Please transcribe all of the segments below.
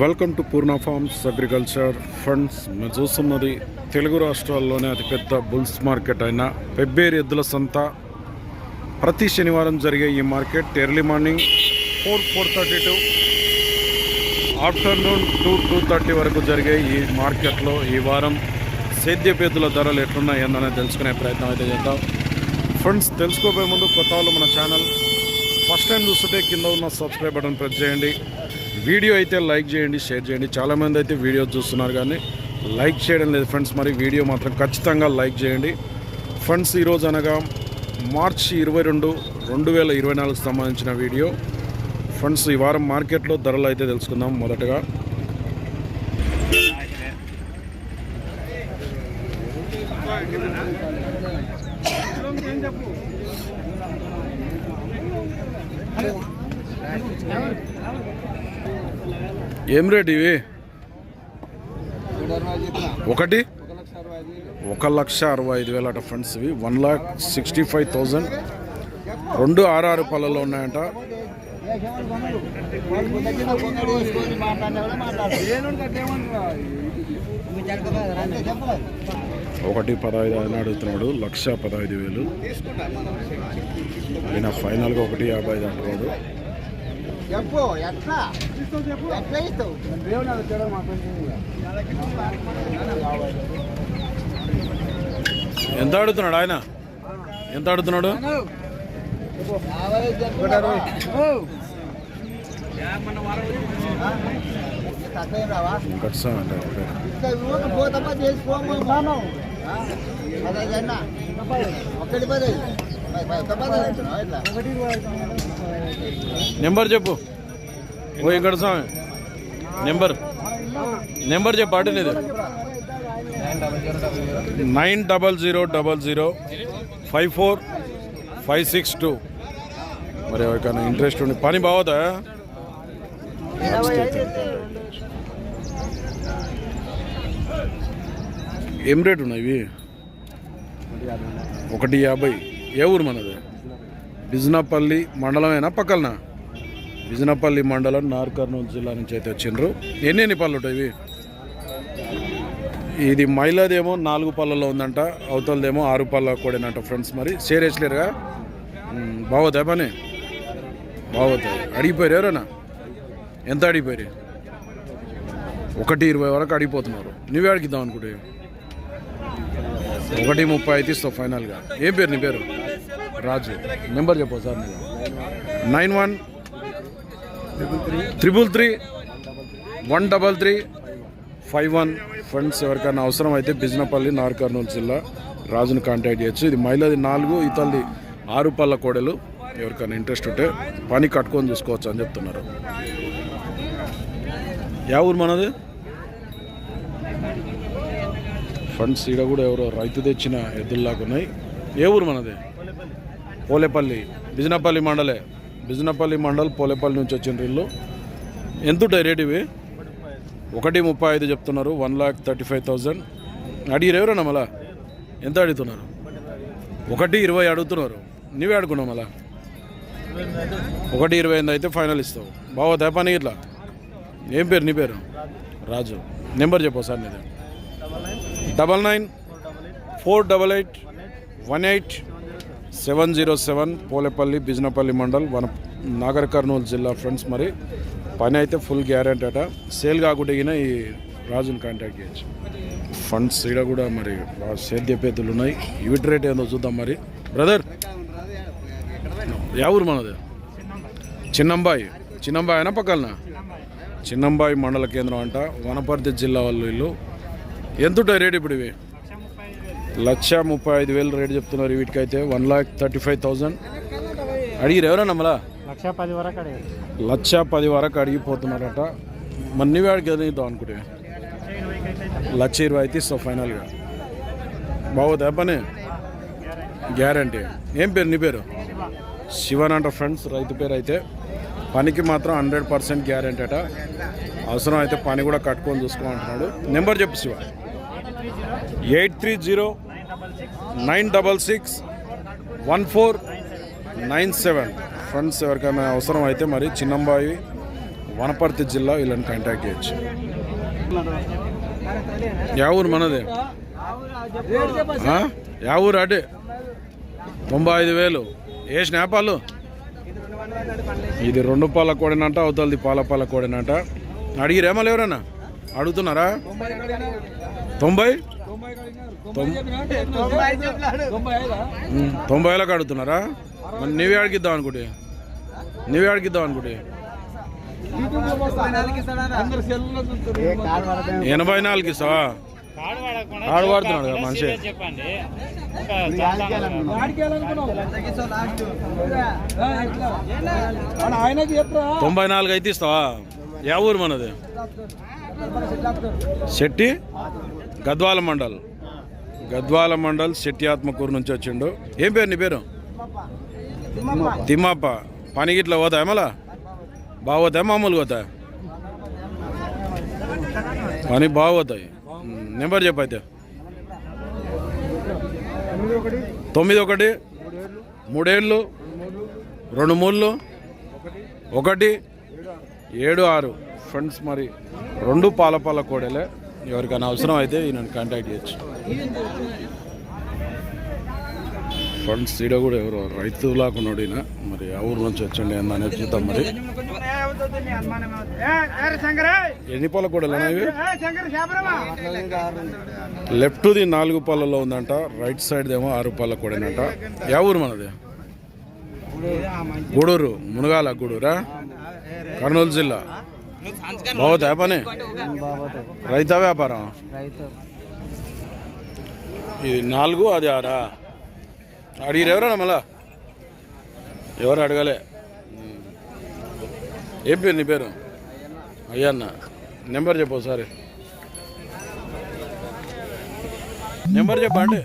Welcome to Purna farms agriculture funds మేము చూస్తున్నది తెలుగు రాష్ట్రాల్లోనే అతిపెద్ద బుల్స్ మార్కెట్ అయిన పెబ్బేరు ఎద్దుల సంత. ప్రతి శనివారం జరిగే ఈ market early morning four four thirty to afternoon two two thirty వరకు జరిగే ఈ మార్కెట్లో ఈ వారం సేద్యపు ఎద్దుల ధరలు ఎట్లున్నాయి అనేది తెలుసుకునే ప్రయత్నం అయితే చేద్దాం. ఫ్రెండ్స్ తెలుసుకోబోయే ముందు కొత్త వాళ్ళు మన ఛానల్. ఫస్ట్ టైం చూస్తుంటే కింద ఉన్న సబ్స్క్రైబ్ బటన్ ప్రెస్ చేయండి. వీడియో అయితే లైక్ చేయండి షేర్ చేయండి. చాలామంది అయితే వీడియో చూస్తున్నారు కానీ లైక్ చేయడం లేదు ఫ్రెండ్స్. మరి వీడియో మాత్రం ఖచ్చితంగా లైక్ చేయండి. ఫ్రెండ్స్ ఈరోజు అనగా మార్చి ఇరవై రెండు రెండు వేల ఇరవై నాలుగుకి సంబంధించిన వీడియో. ఫ్రెండ్స్ ఈ వారం మార్కెట్లో ధరలు అయితే తెలుసుకుందాం మొదటగా. ఏం రేట్ ఇవి? ఒకటి? ఒక లక్ష అరవై ఐదు వేలు అట ఫ్రెండ్స్ ఇవి. One lakh sixty five thousand. రెండు ఆరు పళ్ళలో ఉన్నాయంట. ఒకటి పదహైదు అని అడుగుతున్నాడు. లక్ష పదహైదు వేలు. ఈయన ఫైనల్గా ఒకటి యాభై ఐదు అంటున్నాడు. చెప్పు ఎట్లా? ఎట్లా ఇస్తావు? ఎంత అడుగుతున్నాడు ఆయన? ఎంత అడుగుతున్నాడు పోతమ్మా చేసుకోము నెంబర్ చెప్పు. ఓ ఇక్కడ స్వామి. నెంబర్. నెంబర్ చెప్పు అటు లేదు. Nine double zero double zero five four five six two. మరి ఎవరికైనా ఇంట్రెస్ట్ ఉండి పని బావదా? ఏం రేట్ ఉన్నాయి ఇవి? ఒకటి యాభై. ఏ ఊరు మనది? బిజినపల్లి మండలమేనా? పక్కలనా? బిజినపల్లి మండలం నార్ కర్నూలు జిల్లా నుంచి అయితే వచ్చిండ్రు. ఎన్ని ఎన్ని పళ్ళు ఉంటాయి ఇది మైలాదేమో నాలుగు పళ్ళలో ఉందంట అవతలదేమో ఆరు పళ్ళ కూడానంట ఫ్రెండ్స్ మరి. షేర్ వేసలేరుగా బాగోదా పని? బాగోతాయి. అడిగిపోయారు ఎవరైనా? ఎంత అడిగిపోయారు? ఒకటి ఇరవై వరకు అడిగిపోతున్నారు. నువ్వే అడిగిద్దాం అనుకుంటే. ఒకటి ముప్పై అయితే ఇస్తావు ఫైనల్గా ఏం పేరు నీ పేరు? రాజు నెంబర్ చెప్పు సార్ నేను nine one triple three one double three five one. Friends ఎవరికైనా అవసరం అయితే బిజినపల్లి నార్ కర్నూలు జిల్లా రాజును కాంటాక్ట్ చేయొచ్చు. ఇది మైలది నాలుగు ఇతల్ది ఆరు పళ్ళ కోడలు. ఎవరికైనా ఇంట్రెస్ట్ ఉంటే పని కట్టుకొని చూసుకోవచ్చు అని చెప్తున్నారు. యా ఊరు మనది? ఫండ్స్ ఈడ కూడా ఎవరో రైతు తెచ్చిన ఎద్దుల్లాగా ఉన్నాయి. ఏ ఊరు మనది? పోలేపల్లి బిజినపల్లి మండలే. బిజినపల్లి మండల్ పోలేపల్లి నుంచి వచ్చిన ఇల్లు. ఎంత రేట్ ఇవి? ఒకటి ముప్పై ఐదు చెప్తున్నారు one lakh thirty five thousand. అడిగిరు ఎవరన్నా మళ్ళా? ఎంత అడుగుతున్నారు? ఒకటి ఇరవై అడుగుతున్నారు. నువ్వే అడుగున్నావు మళ్ళా? ఒకటి ఇరవై ఎనిమిది అయితే ఫైనల్ ఇస్తావు. బాగోదా పని ఇట్లా ఏం పేరు నీ పేరు? రాజు. నెంబర్ చెప్పు సార్ నీది. Double nine four double eight one eight seven zero seven Polepalli Bijinapalli mandal వన నాగర్ కర్నూలు జిల్లా ఫ్రెండ్స్ మరి. పని అయితే ఫుల్ గ్యారెంటీ అట. సేల్ కాకుండా ఈ రాజుని కాంటాక్ట్ చేయొచ్చు. ఫండ్స్ ఈడ కూడా మరి సేద్య పేతులు ఉన్నాయి. యూట్ రేట్ ఏందో చూద్దాం మరి. బ్రదర్! ఎవరు మనది? చిన్నంబాయి. చిన్నంబాయి అయినా పక్కన? చిన్నంబాయి మండల కేంద్రం అంట. వనపర్తి జిల్లా వాళ్ళు వీళ్ళు. ఎంత ఉంటాయి రేట్ ఇప్పుడు ఇవి? లక్ష ముప్పై ఐదు వేలు రేట్ చెప్తున్నారు వీటికైతే. One lakh thirty five thousand అడిగిరు ఎవరన్నా మళ్ళా లక్ష పది వరకు అడిగారు. లక్ష పది వరకు అడిగిపోతున్నారట. మరి నువ్వే అడిగి అడిగిద్దాం అనుకుంటే. లక్ష ఇరవై అయితే ఇస్తావు ఫైనల్గా. బాగోదా పని? గ్యారంటీ. ఏం పేరు నీ పేరు? శివన్ అంట ఫ్రెండ్స్ రైతు పేరు అయితే. పనికి మాత్రం హండ్రెడ్ పర్సెంట్ గ్యారంటీ అట. అవసరం అయితే పని కూడా కట్టుకొని చూసుకోమంటున్నాడు. నెంబర్ చెప్పు Shiva. Eight three zero nine double six one four nine seven friends ఎవరికైనా అవసరం అయితే మరి చిన్నంబాయి వనపర్తి జిల్లా వీళ్ళని కాంటాక్ట్ చేయొచ్చు. యా ఊరు మనది. ఆ? యా ఊరు అటే. తొంభై ఐదు వేలు. ఏ స్నాపాలు ఇది రెండు పాల కోడినంట అవతలది పాల పాల కోడినంట. అడిగిరేమలు ఎవరన్నా? అడుగుతున్నారా? తొంభై? తొంభై వేలకు అడుగుతున్నారా? మరి నువ్వే అడిగిద్దాం అనుకుంటే. నువ్వే అడిగిద్దాం అనుకుంటే. ఎనభై నాలుగు ఇస్తావా? ఆడు వాడుతున్నాడు కదా మనిషి. తొంభై నాలుగు అయితే ఇస్తావా? యా ఊరు మనది? శెట్టి గద్వాల మండల్. గద్వాల మండల్ శెట్టి ఆత్మకూరు నుంచి వచ్చిండు. ఏం పేరు నీ పేరు? తిమ్మప్ప. పనికి ఇట్లా పోతా ఏమలా బాగోతాయి మామూలుగా పోతాయి? పని బాగోతాయి నెంబర్ చెప్పైతే అయితే. తొమ్మిది ఒకటి మూడేళ్ళు రెండు మూళ్ళు ఒకటి ఏడు ఆరు. ఫ్రెండ్స్ మరి రెండు పాల పాల కోడలే. ఎవరికైనా అవసరం అయితే నన్ను కాంటాక్ట్ చేయొచ్చు. ఫ్రెండ్స్ ఈడ కూడా ఎవరు రైతులాగా ఉన్నాడు ఈయన. మరి ఆ ఊరు నుంచి వచ్చండి అనేది చూద్దాం మరి. ఎన్ని పాల కోడలు ఇవి? లెఫ్ట్ది నాలుగు పాలలో ఉందంట రైట్ సైడ్ ఏమో ఆరు పాల కూడనంట యా ఊరు మనది? గూడూరు. మునగాల గూడూరా? కర్నూలు జిల్లా. బాగుతా పని రైతా వ్యాపారం ఇది నాలుగు అది ఆరా అడిగిరు ఎవరన్నా మళ్ళా ఎవరు అడగలే ఏం పేరు నీ పేరు అయ్యన్న నెంబర్ చెప్పు ఒకసారి నెంబర్ చెప్పండి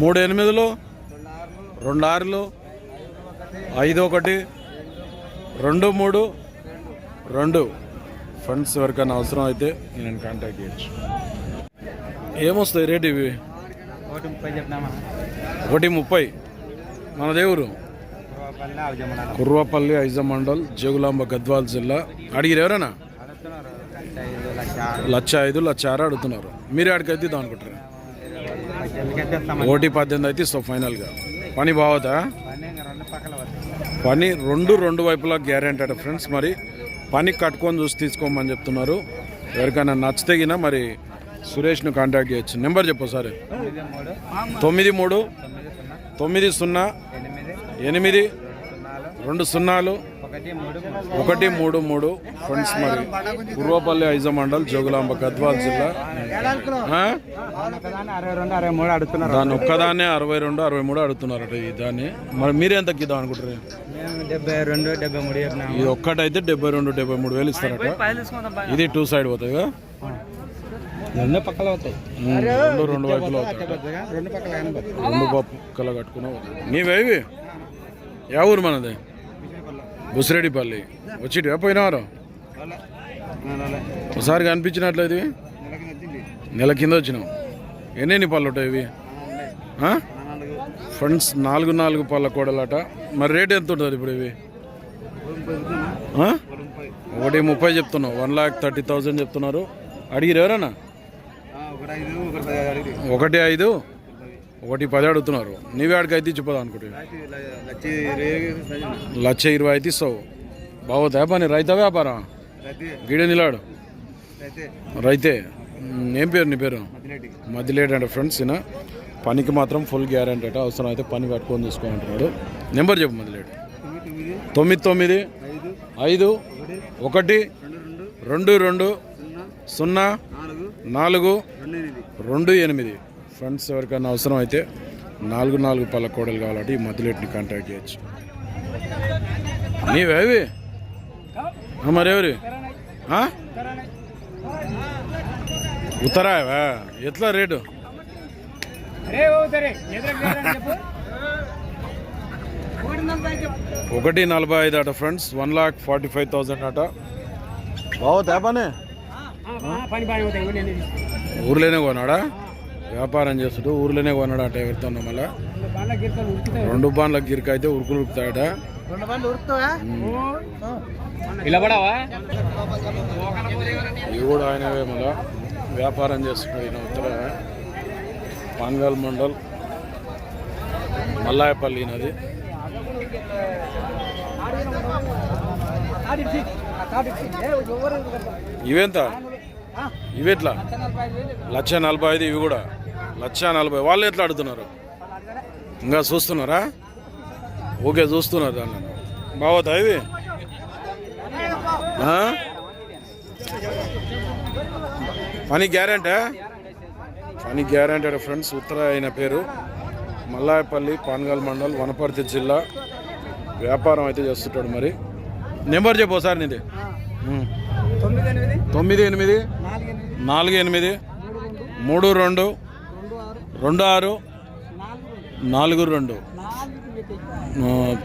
మూడు ఎనిమిదిలో రెండు ఆరులు ఐదు ఒకటి రెండు మూడు రెండు ఫండ్స్ ఎవరికైనా అవసరం అయితే నేను కాంటాక్ట్ చేయొచ్చు. ఏమొస్తాయి రేట్ ఇవి? ఒకటి ముప్పై మన దేవురు కుర్వపల్లి ఐజ మండల్. జగులాంబ గద్వాల్ జిల్లా. అడిగిరు ఎవరైనా? లక్ష ఐదు లక్ష ఆరు. అడుగుతున్నారు. మీరే ఆడికి అయితే ఇద్దాం అనుకుంటారు. ఒకటి పద్దెనిమిది అయితే ఇస్తాం ఫైనల్గా. పని వస్తాయి. పని రెండు రెండు వైపులా గ్యారెంటీ ఫ్రెండ్స్ మరి. పని కట్టుకొని చూసి తీసుకోమని చెప్తున్నారు. ఎవరికైనా నచ్చితేగినా మరి సురేష్ను కాంటాక్ట్ చేయొచ్చు. నెంబర్ చెప్పు సరే. తొమ్మిది మూడు తొమ్మిది సున్నా ఎనిమిది రెండు సున్నాలు ఒకటి మూడు మూడు ఫ్రెండ్స్ మరి. పూర్వపల్లి ఐజ మండల్ జోగులాంబ గద్వాల్ జిల్లా. ఆ? ఒకదాన్ని అరవై రెండు అరవై మూడు అడుగుతున్నారు దాన్ని ఒక్కదాన్నే అరవై రెండు అరవై మూడు అడుగుతున్నారట ఈ దాన్ని. మరి మీరు ఎంత ఇద్దాం అనుకుంటారు మేము డెబ్బై రెండు డెబ్బై మూడు చెప్పినాము ఇది ఒక్కటైతే డెబ్బై రెండు డెబ్బై మూడు వేలు ఇస్తారట. ఇది టూ సైడ్ కదా? రెండు పక్కల అవుతాయి రెండు రెండు వైపులు అవుతాయి రెండు పక్కల కట్టుకున్నావు నీవేవి? యా ఊరు మనది? బుసిరెడ్డిపల్లి. వచ్చి పోయినారు ఒకసారి కనిపించినట్లేదు ఇవి? నెల కింద వచ్చినావు ఎన్ని పళ్ళు ఉంటాయి ఇవి? ఫ్రెండ్స్ నాలుగు నాలుగు పళ్ళ కూడలట. మరి రేట్ ఎంత ఉంటుంది ఇప్పుడు ఇవి? ఒకటి ముప్పై చెప్తున్నావు వన్ లాక్ థర్టీ థౌజండ్ చెప్తున్నారు. అడిగిరు ఎవరన్నా? ఒకటి ఐదు? ఒకటి పది అడుగుతున్నారు. నీవే ఆడికి అయితే చెప్పదా అనుకుంటే లక్ష ఇరవై అయితే ఇస్తావు. బాగోతా పని రైత వ్యాపారం? గీడ నిలాడు రైతే. ఏం పేరు నీ పేరు? మధ్యలేడు అంటే ఫ్రెండ్స్ ఈయన. పనికి మాత్రం ఫుల్ గ్యారంటీ అట. అవసరం అయితే పని కట్టుకొని చూసుకోమంటున్నాడు. నెంబర్ చెప్పు మధ్యలేడు తొమ్మిది తొమ్మిది ఐదు ఒకటి రెండు రెండు సున్నా నాలుగు రెండు ఎనిమిది. ఫ్రెండ్స్ ఎవరికైనా అవసరం అయితే నాలుగు నాలుగు పళ్ళ కోడలు కావాలంటే ఈ మధ్యలేటిని కాంటాక్ట్ చేయొచ్చు. నీవేవి మరెవరి? ఆ? ఉత్తరాయవా ఎట్లా రేటు? ఒకటి నలభై ఐదు అట friends one lakh forty five thousand అట. బాగుతా పని పని పని అవుతాయి ఊర్లోనే కొన్నాడా? వ్యాపారం చేస్తాడు. ఊర్లోనే కొన్నాడు అట ఎవరితో మళ్ళా. రెండు బాన్ల గిరిక అయితే ఉరుకులు ఉరుకుతాడట రెండు బండ్లు ఉరుకుతావా? ఇలా పడవా ఇవి కూడా ఆయనవే మళ్ళా. వ్యాపారం చేస్తున్నాడు ఈయన ఉత్తర. పాన్గాల్ మండల్. మల్లాయపల్లి నది ఇవెంత? ఇవెట్లా? లక్ష నలభై ఐదు ఇవి కూడా. లక్ష నలభై. వాళ్ళు ఎట్లా ఆడుతున్నారు? ఇంకా చూస్తున్నారా? ఓకే చూస్తున్నారు దాన్ని. బాగోతా ఇవి ఆ? పని గ్యారంటీ? పని గ్యారంటీ ఫ్రెండ్స్ ఉత్తర అయిన పేరు మల్లాయపల్లి పాన్గల్ మండల్ వనపర్తి జిల్లా. వ్యాపారం అయితే చేస్తుంటాడు మరి. నెంబర్ చెప్పు ఒకసారి నీది. తొమ్మిది ఎనిమిది. నాలుగు ఎనిమిది. మూడు రెండు. రెండు ఆరు? నాలుగు రెండు.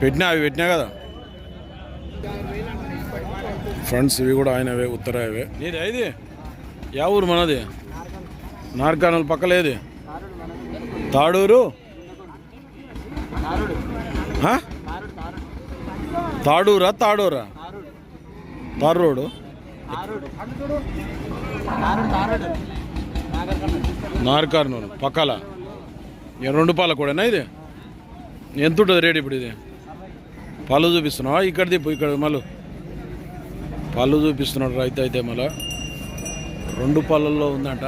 పెట్టినా అవి పెట్టినా కదా? ఫ్రెండ్స్ ఇవి కూడా ఆయనవే ఉత్తర నీది ఇది యా ఊరు మనది? నార్కానల్ పక్కలేది తాడూరు? తాడూరా తాడూరా? తారు రోడ్డు నార్కార్నూలు పక్కల. రెండు పాల కూడానా ఇది? ఎంత ఉంటుంది రేట్ ఇప్పుడు ఇది? పళ్ళు చూపిస్తున్నావా? ఇక్కడ దిప్పు ఇక్కడ మళ్ళీ. పళ్ళు చూపిస్తున్నాడు రైతు అయితే మళ్ళా. రెండు పళ్ళల్లో ఉందంట.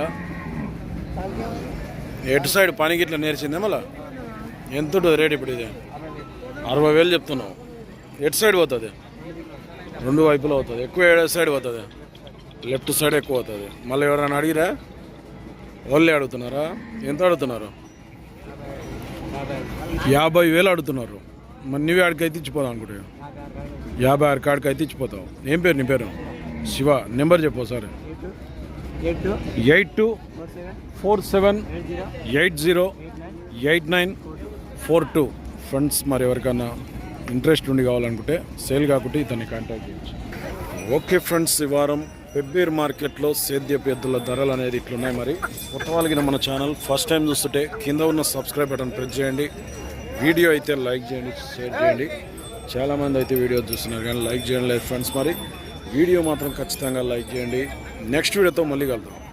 ఎటు సైడ్ పనికి ఇట్లా నేర్చిందే మళ్ళా? ఎంత ఉంటుంది రేట్ ఇప్పుడు ఇది? అరవై వేలు చెప్తున్నావు. ఎటు సైడ్ పోతుంది? రెండు వైపులో అవుతుంది ఎక్కువ ఏడు సైడ్ పోతుంది? లెఫ్ట్ సైడ్ ఎక్కువ అవుతుంది మళ్ళీ ఎవరైనా అడిగిరా? వాళ్ళే అడుగుతున్నారా? ఎంత అడుగుతున్నారు? యాభై వేలు అడుగుతున్నారు. మరి నువ్వే ఆడికైతే అయితే ఇచ్చిపోదాం అనుకుంటే యాభై ఆరు కాడికి అయితే ఇచ్చిపోతావు. ఏం పేరు నీ పేరు? శివ నెంబర్ చెప్పు sir eight two four seven eight zero eight nine four two. Friends మరి ఎవరికన్నా ఇంట్రెస్ట్ ఉండి కావాలనుకుంటే సేల్ కాకుంటే ఇతన్ని కాంటాక్ట్ చేయొచ్చు. ఓకే ఫ్రెండ్స్ ఈ వారం పెబ్బేర్ మార్కెట్లో సేద్యపు ఎద్దుల ధరలు అనేది ఇట్లున్నాయి మరి. కొత్త వాళ్ళకి మన ఛానల్ ఫస్ట్ టైం చూస్తుంటే కింద ఉన్న సబ్స్క్రైబ్ బటన్ ప్రెస్ చేయండి. వీడియో అయితే లైక్ చేయండి షేర్ చేయండి. చాలామంది అయితే వీడియో చూస్తున్నారు కానీ లైక్ చేయండి లేదు ఫ్రెండ్స్ మరి. వీడియో మాత్రం ఖచ్చితంగా లైక్ చేయండి. నెక్స్ట్ వీడియోతో మళ్ళీ కలుద్దాం.